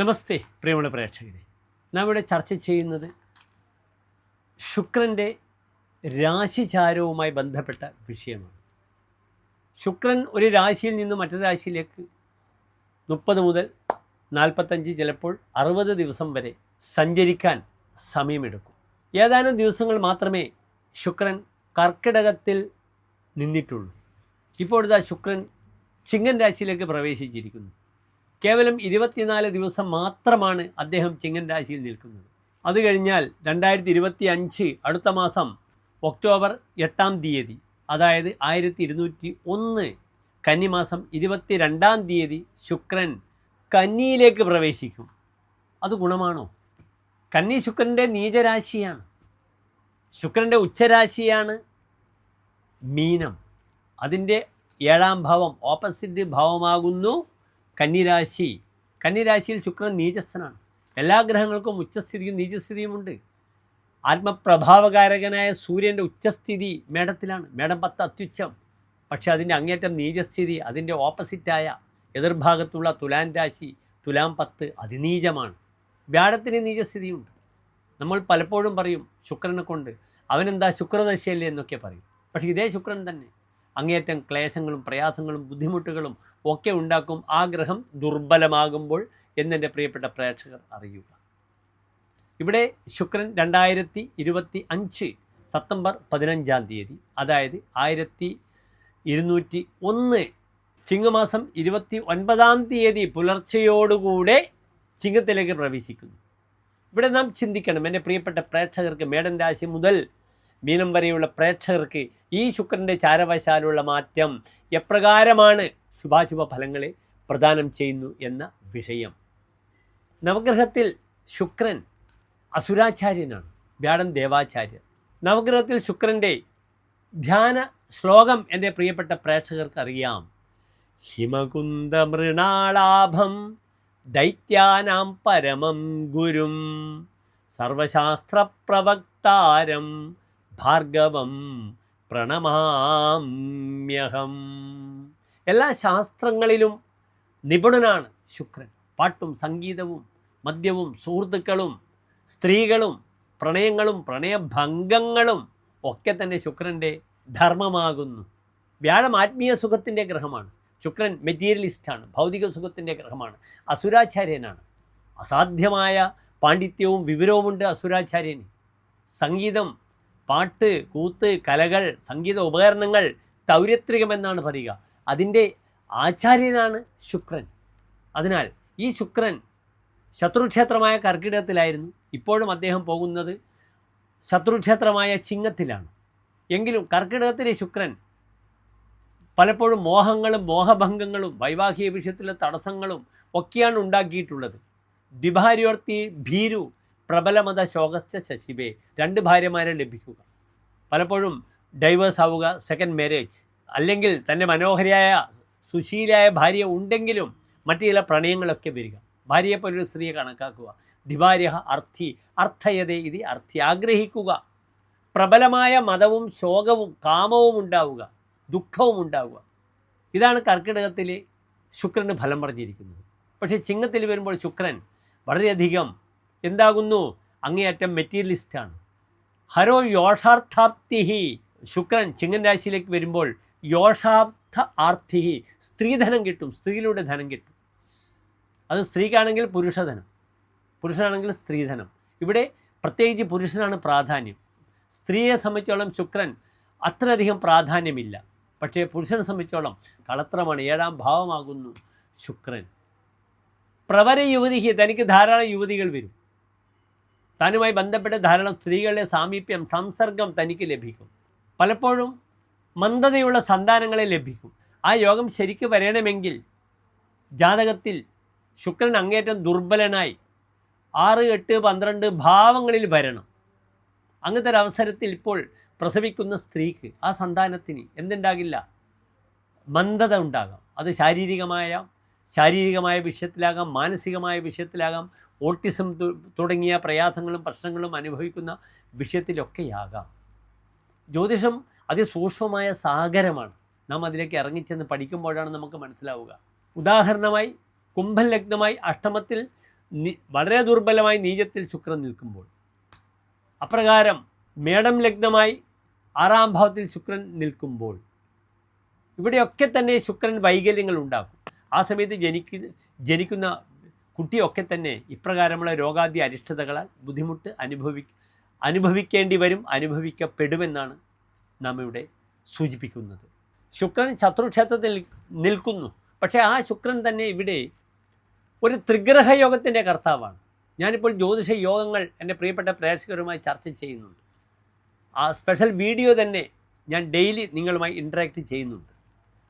നമസ്തേ പ്രിയമുള്ള പ്രേക്ഷകരെ. നാം ഇവിടെ ചർച്ച ചെയ്യുന്നത് ശുക്രന്റെ രാശിചാരവുമായി ബന്ധപ്പെട്ട വിഷയമാണ്. ശുക്രൻ ഒരു രാശിയിൽ നിന്ന് മറ്റൊരു രാശിയിലേക്ക് മുപ്പത് മുതൽ നാൽപ്പത്തഞ്ച് ചിലപ്പോൾ അറുപത് ദിവസം വരെ സഞ്ചരിക്കാൻ സമയമെടുക്കും. ഏതാനും ദിവസങ്ങൾ മാത്രമേ ശുക്രൻ കർക്കിടകത്തിൽ നിന്നിട്ടുള്ളൂ. ഇപ്പോഴത്തെ ശുക്രൻ ചിങ്ങൻ രാശിയിലേക്ക് പ്രവേശിച്ചിരിക്കുന്നു. കേവലം ഇരുപത്തിനാല് ദിവസം മാത്രമാണ് അദ്ദേഹം ചിങ്ങൻ രാശിയിൽ നിൽക്കുന്നത്. അത് കഴിഞ്ഞാൽ രണ്ടായിരത്തി ഇരുപത്തി അഞ്ച് അടുത്ത മാസം ഒക്ടോബർ എട്ടാം തീയതി അതായത് ആയിരത്തി ഇരുന്നൂറ്റി ഒന്ന് കന്നിമാസം ഇരുപത്തി രണ്ടാം തീയതി ശുക്രൻ കന്നിയിലേക്ക് പ്രവേശിക്കും. അത് ഗുണമാണോ? കന്നി ശുക്രന്റെ നീചരാശിയാണ്. ശുക്രന്റെ ഉച്ചരാശിയാണ് മീനം. അതിന്റെ ഏഴാം ഭാവം ഓപ്പോസിറ്റ് ഭാവമാകുന്നു കന്നിരാശി. കന്നിരാശിയിൽ ശുക്രൻ നീചസ്ഥനാണ്. എല്ലാ ഗ്രഹങ്ങൾക്കും ഉച്ചസ്ഥിതിയും നീചസ്ഥിതിയുമുണ്ട് ആത്മപ്രഭാവകാരകനായ സൂര്യന്റെ ഉച്ചസ്ഥിതി മേടത്തിലാണ്. മേടം പത്ത് അത്യുച്ചം. പക്ഷേ അതിന്റെ അങ്ങേറ്റം നീചസ്ഥിതി അതിന്റെ ഓപ്പോസിറ്റായ എതിർഭാഗത്തുള്ള തുലാൻ രാശി തുലാം പത്ത് അതിനീചമാണ്. വ്യാഴത്തിന് നീചസ്ഥിതിയുണ്ട്. നമ്മൾ പലപ്പോഴും പറയും ശുക്രനെ കൊണ്ട്. അവനെന്താ ശുക്രദശയല്ലേ എന്നൊക്കെ പറയും. പക്ഷേ ഇതേ ശുക്രൻ തന്നെ. അങ്ങേയറ്റം ക്ലേശങ്ങളും പ്രയാസങ്ങളും ബുദ്ധിമുട്ടുകളും ഒക്കെ ഉണ്ടാക്കും ആ ഗ്രഹം ദുർബലമാകുമ്പോൾ എന്നെന്റെ പ്രിയപ്പെട്ട പ്രേക്ഷകർ അറിയുക. ഇവിടെ ശുക്രൻ രണ്ടായിരത്തി ഇരുപത്തി അഞ്ച് സെപ്റ്റംബർ പതിനഞ്ചാം തീയതി അതായത് ആയിരത്തി ഇരുന്നൂറ്റി ഒന്ന് ചിങ്ങമാസം ഇരുപത്തി ഒൻപതാം തീയതി പുലർച്ചയോടുകൂടെ ചിങ്ങത്തിലേക്ക് പ്രവേശിക്കുന്നു. ഇവിടെ നാം ചിന്തിക്കണം എന്റെ പ്രിയപ്പെട്ട പ്രേക്ഷകർക്ക് മേടൻ രാശി മുതൽ മീനം വരെയുള്ള പ്രേക്ഷകർക്ക് ഈ ശുക്രന്റെ ചാരവശാലുള്ള മാറ്റം എപ്രകാരമാണ് ശുഭാശുഭ ഫലങ്ങളെ പ്രദാനം ചെയ്യുന്നു എന്ന വിഷയം. നവഗ്രഹത്തിൽ ശുക്രൻ അസുരാചാര്യനാണ് വ്യാഴൻ ദേവാചാര്യൻ. നവഗ്രഹത്തിൽ ശുക്രന്റെ ധ്യാന ശ്ലോകം എന്റെ പ്രിയപ്പെട്ട പ്രേക്ഷകർക്ക് അറിയാം. ഹിമകുന്ദമൃണാളാഭം ദൈത്യാനാം പരമം ഗുരും. സർവശാസ്ത്രപ്രവക്താരം ഭാർഗവം പ്രണമാമ്യഹം. എല്ലാ ശാസ്ത്രങ്ങളിലും നിപുണനാണ് ശുക്രൻ. പാട്ടും സംഗീതവും മദ്യവും സുഹൃത്തുക്കളും സ്ത്രീകളും പ്രണയങ്ങളും പ്രണയഭംഗങ്ങളും ഒക്കെ തന്നെ ശുക്രന്റെ ധർമ്മമാകുന്നു. വ്യാഴം ആത്മീയ സുഖത്തിന്റെ ഗ്രഹമാണ്. ശുക്രൻ മെറ്റീരിയലിസ്റ്റാണ് ഭൗതിക സുഖത്തിന്റെ ഗ്രഹമാണ്. അസുരാചാര്യനാണ്. അസാധ്യമായ പാണ്ഡിത്യവും വിവരവുമുണ്ട് അസുരാചാര്യന്. സംഗീതം പാട്ട് കൂത്ത് കലകൾ സംഗീത ഉപകരണങ്ങൾ തൗര്യത്രികമെന്നാണ് പറയുക. അതിന്റെ ആചാര്യനാണ് ശുക്രൻ. അതിനാൽ ഈ ശുക്രൻ ശത്രുക്ഷേത്രമായ കർക്കിടകത്തിലായിരുന്നു. ഇപ്പോഴും അദ്ദേഹം പോകുന്നത് ശത്രുക്ഷേത്രമായ ചിങ്ങത്തിലാണ്. എങ്കിലും കർക്കിടകത്തിലെ ശുക്രൻ പലപ്പോഴും മോഹങ്ങളും മോഹഭംഗങ്ങളും വൈവാഹിക വിഷയത്തിലെ തടസ്സങ്ങളും ഒക്കെയാണ് ഉണ്ടാക്കിയിട്ടുള്ളത്. ദ്വിഭാര്യോർത്തി ഭീരു പ്രബലമത ശോകസ്ഥ ശശിബേ രണ്ട് ഭാര്യമാരെ ലഭിക്കുക. പലപ്പോഴും ഡൈവേഴ്സ് ആവുക സെക്കൻഡ് മാരേജ് അല്ലെങ്കിൽ തന്റെ മനോഹരിയായ സുശീലായ ഭാര്യ ഉണ്ടെങ്കിലും മറ്റു ചില പ്രണയങ്ങളൊക്കെ വരിക. ഭാര്യയെപ്പോലൊരു സ്ത്രീയെ കണക്കാക്കുക. ദിവാര്യ അർത്ഥി അർത്ഥയത ഇത് അർത്ഥി. ആഗ്രഹിക്കുക. പ്രബലമായ മതവും ശോകവും കാമവും ഉണ്ടാവുക. ദുഃഖവും ഉണ്ടാവുക. ഇതാണ് കർക്കിടകത്തിൽ ശുക്രന് ഫലം പറഞ്ഞിരിക്കുന്നത്. പക്ഷേ ചിങ്ങത്തിൽ വരുമ്പോൾ ശുക്രൻ വളരെയധികം എന്താകുന്നു? അങ്ങേയറ്റം മെറ്റീരിയലിസ്റ്റാണ് ഹരോ യോഷാർത്ഥാപ്തിഹി ശുക്രൻ ചിങ്ങൻ രാശിയിലേക്ക് വരുമ്പോൾ യോഷാർത്ഥ ആർത്ഥിഹി. സ്ത്രീധനം കിട്ടും സ്ത്രീയിലൂടെ ധനം കിട്ടും. അത് സ്ത്രീക്കാണെങ്കിൽ പുരുഷധനം പുരുഷനാണെങ്കിൽ സ്ത്രീധനം ഇവിടെ പ്രത്യേകിച്ച് പുരുഷനാണ് പ്രാധാന്യം. സ്ത്രീയെ സംബന്ധിച്ചോളം ശുക്രൻ അത്രയധികം പ്രാധാന്യമില്ല. പക്ഷേ പുരുഷനെ സംബന്ധിച്ചോളം കളത്രമാണ് ഏഴാം ഭാവമാകുന്നു ശുക്രൻ. പ്രവര യുവതിക്ക് തനിക്ക് ധാരാളം യുവതികൾ വരും. താനുമായി ബന്ധപ്പെട്ട ധാരാളം സ്ത്രീകളുടെ സാമീപ്യം സംസർഗം തനിക്ക് ലഭിക്കും. പലപ്പോഴും മന്ദതയുള്ള സന്താനങ്ങളെ ലഭിക്കും. ആ യോഗം ശരിക്ക് വരണമെങ്കിൽ ജാതകത്തിൽ ശുക്രൻ അങ്ങേറ്റം ദുർബലനായി ആറ് എട്ട് പന്ത്രണ്ട് ഭാവങ്ങളിൽ വരണം. അങ്ങനത്തെ ഒരു അവസരത്തിൽ ഇപ്പോൾ പ്രസവിക്കുന്ന സ്ത്രീക്ക് ആ സന്താനത്തിന് എന്തുണ്ടാകില്ല? മന്ദത ഉണ്ടാകാം. അത് ശാരീരികമായ ശാരീരികമായ വിഷയത്തിലാകാം മാനസികമായ വിഷയത്തിലാകാം ഓട്ടിസം തുടങ്ങിയ പ്രയാസങ്ങളും പ്രശ്നങ്ങളും അനുഭവിക്കുന്ന വിഷയത്തിലൊക്കെയാകാം. ജ്യോതിഷം അതിസൂക്ഷ്മമായ സാഗരമാണ്. നാം അതിലേക്ക് ഇറങ്ങിച്ചെന്ന് പഠിക്കുമ്പോഴാണ് നമുക്ക് മനസ്സിലാവുക. ഉദാഹരണമായി കുംഭൻ ലഗ്നമായി അഷ്ടമത്തിൽ വളരെ ദുർബലമായി നീചത്തിൽ ശുക്രൻ നിൽക്കുമ്പോൾ. അപ്രകാരം മേടം ലഗ്നമായി ആറാം ഭാവത്തിൽ ശുക്രൻ നിൽക്കുമ്പോൾ. ഇവിടെയൊക്കെ തന്നെ ശുക്രൻ വൈകല്യങ്ങൾ ഉണ്ടാക്കും. ആ സമയത്ത് ജനിക്കുന്ന ജനിക്കുന്ന കുട്ടിയൊക്കെ തന്നെ ഇപ്രകാരമുള്ള രോഗാദ്യ അരിഷ്ടതകളാൽ ബുദ്ധിമുട്ട് അനുഭവി അനുഭവിക്കേണ്ടി വരും അനുഭവിക്കപ്പെടുമെന്നാണ് നാം ഇവിടെ സൂചിപ്പിക്കുന്നത്. ശുക്രൻ ശത്രുക്ഷേത്രത്തിൽ നിൽക്കുന്നു. പക്ഷേ ആ ശുക്രൻ തന്നെ ഇവിടെ ഒരു ത്രിഗ്രഹ യോഗത്തിന്റെ കർത്താവാണ്. ഞാനിപ്പോൾ ജ്യോതിഷ യോഗങ്ങൾ എന്റെ പ്രിയപ്പെട്ട പ്രേക്ഷകരുമായി ചർച്ച ചെയ്യുന്നുണ്ട്. ആ സ്പെഷ്യൽ വീഡിയോ തന്നെ ഞാൻ ഡെയിലി നിങ്ങളുമായി ഇൻട്രാക്ട് ചെയ്യുന്നുണ്ട്.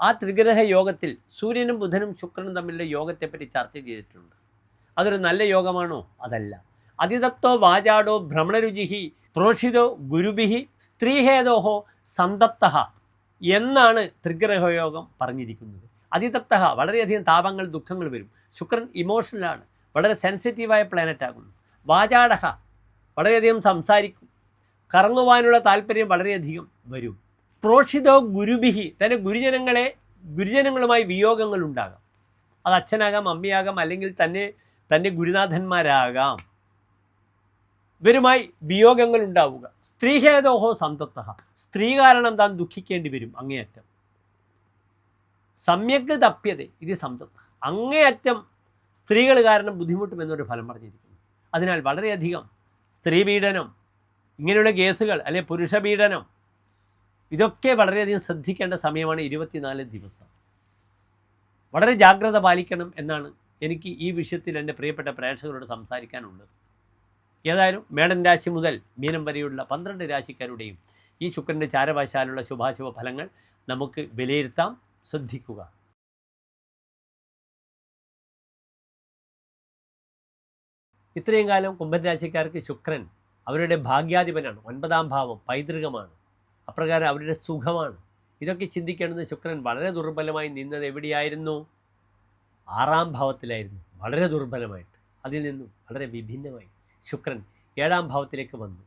ആ ത്രിഗ്രഹ യോഗത്തിൽ സൂര്യനും ബുധനും ശുക്രനും തമ്മിലുള്ള യോഗത്തെപ്പറ്റി ചർച്ച ചെയ്തിട്ടുണ്ട്. അതൊരു നല്ല യോഗമാണോ? അതല്ല. അതിതപ്തോ വാചാടോ ഭ്രമണരുചിഹി പ്രോഷിതോ ഗുരുബിഹി സ്ത്രീഹേദോഹോ സന്തപ്ത എന്നാണ് ത്രിഗ്രഹ യോഗം പറഞ്ഞിരിക്കുന്നത്. അതിതപ്ത വളരെയധികം താപങ്ങൾ ദുഃഖങ്ങൾ വരും. ശുക്രൻ ഇമോഷണലാണ് വളരെ സെൻസിറ്റീവായ പ്ലാനറ്റ് ആകുന്നു. വാചാടഹ വളരെയധികം സംസാരിക്കും. കറങ്ങുവാനുള്ള താല്പര്യം വളരെയധികം വരും. പ്രോഷിതോ ഗുരുബിഹി തന്റെ ഗുരുജനങ്ങളെ ഗുരുജനങ്ങളുമായി വിയോഗങ്ങൾ ഉണ്ടാകാം. അത് അച്ഛനാകാം അമ്മയാകാം അല്ലെങ്കിൽ തന്നെ തന്റെ ഗുരുനാഥന്മാരാകാം. ഇവരുമായി വിയോഗങ്ങൾ ഉണ്ടാവുക. സ്ത്രീഹേതോഹോ സന്തത്ത സ്ത്രീ കാരണം താൻ ദുഃഖിക്കേണ്ടി വരും അങ്ങേയറ്റം. സമ്യക് തപ്യത ഇത് സംതത്ത അങ്ങേയറ്റം സ്ത്രീകൾ കാരണം ബുദ്ധിമുട്ടുമെന്നൊരു ഫലം പറഞ്ഞിരിക്കുന്നു. അതിനാൽ വളരെയധികം സ്ത്രീപീഡനം ഇങ്ങനെയുള്ള കേസുകൾ അല്ലെ പുരുഷപീഡനം ഇതൊക്കെ വളരെയധികം ശ്രദ്ധിക്കേണ്ട സമയമാണ് ഇരുപത്തിനാല് ദിവസം. വളരെ ജാഗ്രത പാലിക്കണം എന്നാണ് എനിക്ക് ഈ വിഷയത്തിൽ എന്റെ പ്രിയപ്പെട്ട പ്രേക്ഷകരോട് സംസാരിക്കാനുള്ളത്. ഏതായാലും മേടൻ രാശി മുതൽ മീനം വരെയുള്ള പന്ത്രണ്ട് രാശിക്കാരുടെയും ഈ ശുക്രന്റെ ചാരവശാലുള്ള ശുഭാശുഭ ഫലങ്ങൾ നമുക്ക് വിലയിരുത്താം. ശ്രദ്ധിക്കുക. ഇത്രയും കാലം കുംഭൻ രാശിക്കാർക്ക് ശുക്രൻ അവരുടെ ഭാഗ്യാധിപനാണ്. ഒൻപതാം ഭാവം പൈതൃകമാണ്. അപ്രകാരം അവരുടെ സുഖമാണ്. ഇതൊക്കെ ചിന്തിക്കേണ്ടുന്ന ശുക്രൻ വളരെ ദുർബലമായി നിന്നത് എവിടെയായിരുന്നു? ആറാം ഭാവത്തിലായിരുന്നു. വളരെ ദുർബലമായിട്ട്. അതിൽ നിന്നും വളരെ വിഭിന്നമായി ശുക്രൻ ഏഴാം ഭാവത്തിലേക്ക് വന്നു.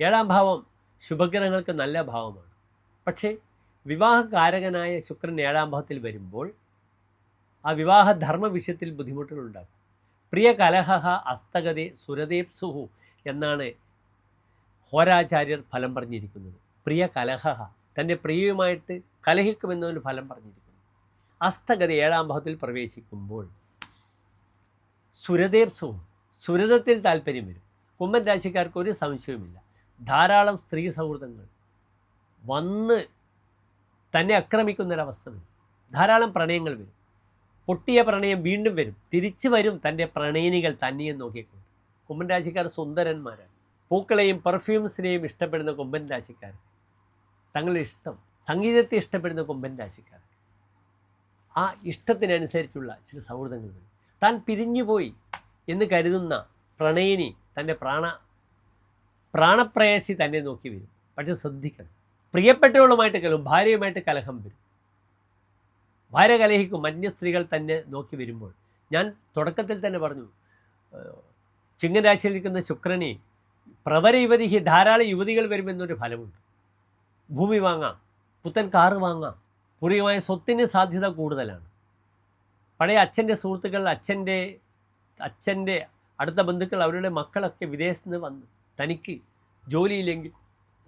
ഏഴാം ഭാവം ശുഭഗ്രഹങ്ങൾക്ക് നല്ല ഭാവമാണ്. പക്ഷേ വിവാഹകാരകനായ ശുക്രൻ ഏഴാം ഭാവത്തിൽ വരുമ്പോൾ ആ വിവാഹ ധർമ്മ വിഷയത്തിൽ ബുദ്ധിമുട്ടുകൾ ബുദ്ധിമുട്ടുകളുണ്ടാകും. പ്രിയ കലഹ അസ്തഗതെ സുരദേപ്സുഹു എന്നാണ് ഹോരാചാര്യർ ഫലം പറഞ്ഞിരിക്കുന്നത്. പ്രിയ കലഹ തന്റെ പ്രിയയുമായിട്ട് കലഹിക്കുമെന്നൊരു ഫലം പറഞ്ഞിരിക്കുന്നു. അസ്തഗതി ഏഴാം ഭാവത്തിൽ പ്രവേശിക്കുമ്പോൾ സുരദേപ്സുഹു സുരതത്തിൽ താല്പര്യം വരും. കുമ്മൻ രാശിക്കാർക്ക് ഒരു സംശയവുമില്ല. ധാരാളം സ്ത്രീ സൗഹൃദങ്ങൾ വന്ന് തന്നെ ആക്രമിക്കുന്നൊരവസ്ഥ വരും. ധാരാളം പ്രണയങ്ങൾ വരും. പൊട്ടിയ പ്രണയം വീണ്ടും വരും. തിരിച്ചു വരും തന്റെ പ്രണയിനികൾ തന്നെയും നോക്കിക്കൊണ്ട്. കുമ്പൻ രാശിക്കാർ സുന്ദരന്മാരാണ്. പൂക്കളെയും പെർഫ്യൂംസിനെയും ഇഷ്ടപ്പെടുന്ന കുമ്പൻ രാശിക്കാർ തങ്ങളുടെ ഇഷ്ടം സംഗീതത്തെ ഇഷ്ടപ്പെടുന്ന കൊമ്പൻ രാശിക്കാർ. ആ ഇഷ്ടത്തിനനുസരിച്ചുള്ള ചില സൗഹൃദങ്ങൾ വരും. താൻ പിരിഞ്ഞുപോയി എന്ന് കരുതുന്ന പ്രണയിനി തന്റെ പ്രാണ പ്രാണപ്രയാസി തന്നെ നോക്കി വരും. പക്ഷെ ശ്രദ്ധിക്കണം. പ്രിയപ്പെട്ടവളുമായിട്ട് കലഹം ഭാര്യയുമായിട്ട് കലഹം വരും. ഭാര്യ കലഹിക്കും അന്യ സ്ത്രീകൾ തന്നെ നോക്കി വരുമ്പോൾ. ഞാൻ തുടക്കത്തിൽ തന്നെ പറഞ്ഞു ചിങ്ങൻ രാശിയിലിരിക്കുന്ന ശുക്രനെ പ്രവര യുവതി ധാരാളം യുവതികൾ വരുമെന്നൊരു ഫലമുണ്ട്. ഭൂമി വാങ്ങാം. പുത്തൻ കാറ് വാങ്ങാം. പൂർവികമായ സ്വത്തിന് സാധ്യത കൂടുതലാണ്. പഴയ അച്ഛന്റെ സുഹൃത്തുക്കൾ അച്ഛന്റെ അച്ഛന്റെ അടുത്ത ബന്ധുക്കൾ അവരുടെ മക്കളൊക്കെ വിദേശത്ത് നിന്ന് വന്ന് തനിക്ക് ജോലിയില്ലെങ്കിൽ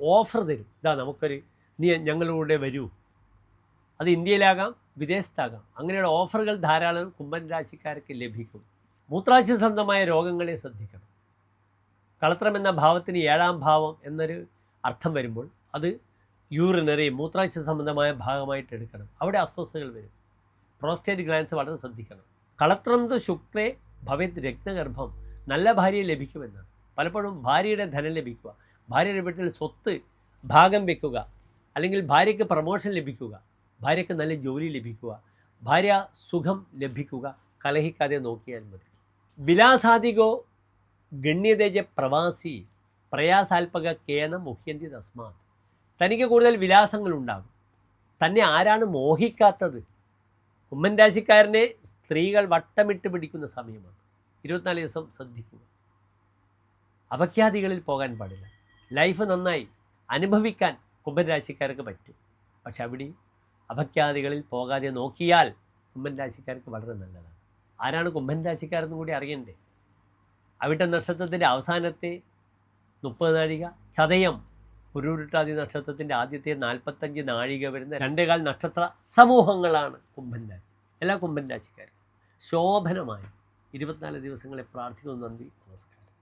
ഓഫർ തരും. ഇതാ നമുക്കൊരു നീ ഞങ്ങളുടെ വരൂ. അത് ഇന്ത്യയിലാകാം വിദേശത്താകാം. അങ്ങനെയുള്ള ഓഫറുകൾ ധാരാളം കുംഭൻ രാശിക്കാർക്ക് ലഭിക്കും. മൂത്രാശി സംബന്ധമായ രോഗങ്ങളെ ശ്രദ്ധിക്കണം. കളത്രം എന്ന ഭാവത്തിന് ഏഴാം ഭാവം എന്നൊരു അർത്ഥം വരുമ്പോൾ അത് യൂറിനറി മൂത്രാശയ സംബന്ധമായ ഭാഗമായിട്ട് എടുക്കണം. അവിടെ അസ്വസ്ഥതകൾ വരും. പ്രോസ്റ്റേറ്റ് ഗ്ലാൻസ് വളരെ ശ്രദ്ധിക്കണം. കളത്രം തു ശുക്രേ ഭവത് രക്തഗർഭം നല്ല ഭാര്യയെ ലഭിക്കുമെന്നാണ് പലപ്പോഴും ഭാര്യയുടെ ധനം ലഭിക്കുക. ഭാര്യയുടെ വീട്ടിൽ സ്വത്ത് ഭാഗം വെക്കുക. അല്ലെങ്കിൽ ഭാര്യയ്ക്ക് പ്രമോഷൻ ലഭിക്കുക. ഭാര്യയ്ക്ക് നല്ല ജോലി ലഭിക്കുക. ഭാര്യ സുഖം ലഭിക്കുക. കലഹിക്കാതെ നോക്കിയാൽ മതി. വിലാസാദികോ ഗണ്യതേജ പ്രവാസി പ്രയാസാൽപക കേന മുഹ്യന്തി തസ്മാത്. തനിക്ക് കൂടുതൽ വിലാസങ്ങളുണ്ടാകും. തന്നെ ആരാണ് മോഹിക്കാത്തത്? ഉമ്മൻ രാശിക്കാരനെ സ്ത്രീകൾ വട്ടമിട്ട് പിടിക്കുന്ന സമയമാണ്. ഇരുപത്തിനാല് ദിവസം ശ്രദ്ധിക്കുക. അപഖ്യാതികളിൽ പോകാൻ പാടില്ല. ലൈഫ് നന്നായി അനുഭവിക്കാൻ കുംഭൻ രാശിക്കാർക്ക് പറ്റും. പക്ഷെ അവിടെ അപഖ്യാതികളിൽ പോകാതെ നോക്കിയാൽ കുംഭൻ രാശിക്കാർക്ക് വളരെ നല്ലതാണ്. ആരാണ് കുംഭൻ രാശിക്കാരെന്ന് കൂടി അറിയണ്ടേ? അവിട്ട നക്ഷത്രത്തിന്റെ അവസാനത്തെ മുപ്പത് നാഴിക ചതയം പുരുരുട്ടാതി നക്ഷത്രത്തിന്റെ ആദ്യത്തെ നാൽപ്പത്തഞ്ച് നാഴിക വരുന്ന രണ്ടേകാൽ നക്ഷത്ര സമൂഹങ്ങളാണ് കുംഭൻ രാശി. എല്ലാ കുംഭൻ രാശിക്കാരും ശോഭനമായി ഇരുപത്തിനാല് ദിവസങ്ങളെ പ്രാർത്ഥിക്കുന്നു. നന്ദി. നമസ്കാരം.